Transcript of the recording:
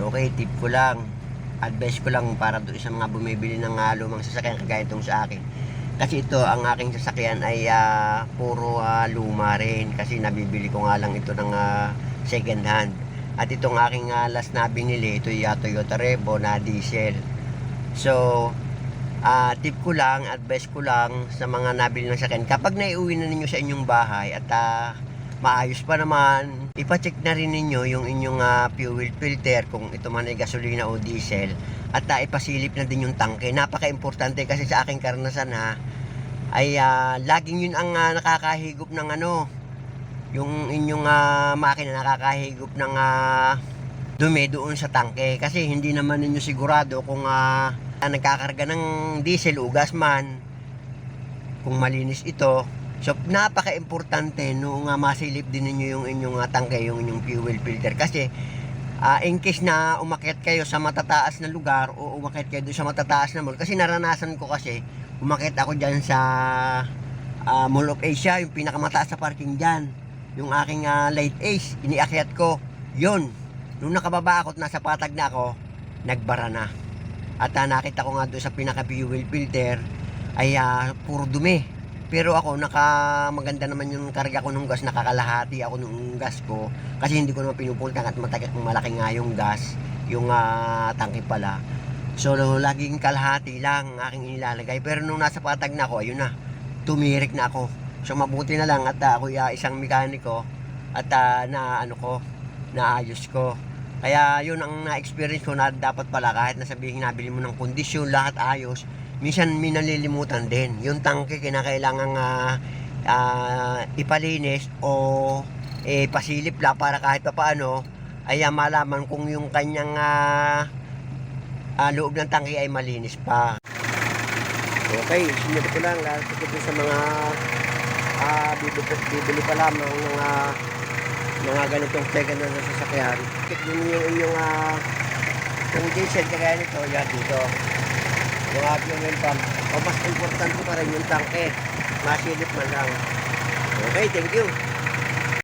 Okay, tip ko lang. Advice ko lang para doon sa mga bumibili ng uh, lumang sasakyan kagaya itong sa akin. Kasi ito, ang aking sasakyan ay ah, puro ah, luma rin. Kasi nabibili ko nga lang ito ng ah, second hand. At itong aking ah, last na binili, ito yung ah, Toyota Revo na diesel. So, ah tip ko lang, advice ko lang sa mga nabili ng sasakyan. Kapag naiuwi na ninyo sa inyong bahay at ah, maayos pa naman, ipacheck na rin ninyo yung inyong ah, fuel filter kung ito man ay gasolina o diesel. At ah, ipasilip na din yung tangke. Napaka-importante kasi sa aking karanasan ha, ay ah, laging yun ang ah, nakakahigop ng ano, yung inyong ah, makina nakakahigop ng ah, dumi doon sa tangke. Kasi hindi naman ninyo sigurado kung ah, nagkakarga ng diesel o gas man. Kung malinis ito So, napaka-importante nung uh, masilip din ninyo yung inyong uh, tangke, yung inyong fuel filter. Kasi, ah, in case na umakyat kayo sa matataas na lugar o umakyat kayo doon sa matataas na mall. Kasi naranasan ko kasi, umakyat ako dyan sa ah, Mall of Asia, yung pinakamataas sa parking dyan. Yung aking ah, light ace, iniakyat ko. Yun. Nung nakababa ako at nasa patag na ako, nagbara na. At ah, nakita ko nga doon sa pinaka-fuel filter, ay ah, puro dumi. Pero ako, naka maganda naman yung karga ko ng gas, nakakalahati ako ng gas ko. Kasi hindi ko naman pinupultang at matag malaki nga yung gas, yung ah, tangke pala. So, laging kalahati lang ang aking inilalagay. Pero nung nasa patag na ako, ayun na, tumirik na ako. So, mabuti na lang at ah, ako ah, isang mekaniko at ah, na ano ko, naayos ko. Kaya yun ang na-experience ko na dapat pala kahit nasabihin nabili mo ng kondisyon, lahat ayos, minsan may nalilimutan din. Yung tangke kinakailangan uh, ipalinis o eh, pasilip lang para kahit pa paano ay ah, malaman kung yung kanyang ah, ah, loob ng tangke ay malinis pa. Okay, sinunod ko lang ko sa mga ah, bibili, bibili pa lamang ng ah, mga ganitong hand na sasakyan. Check din yung inyong uh, kung diesel nito, yan dito yung ating oil pump o mas importante pa rin yung tangke masilip man lang. Okay thank you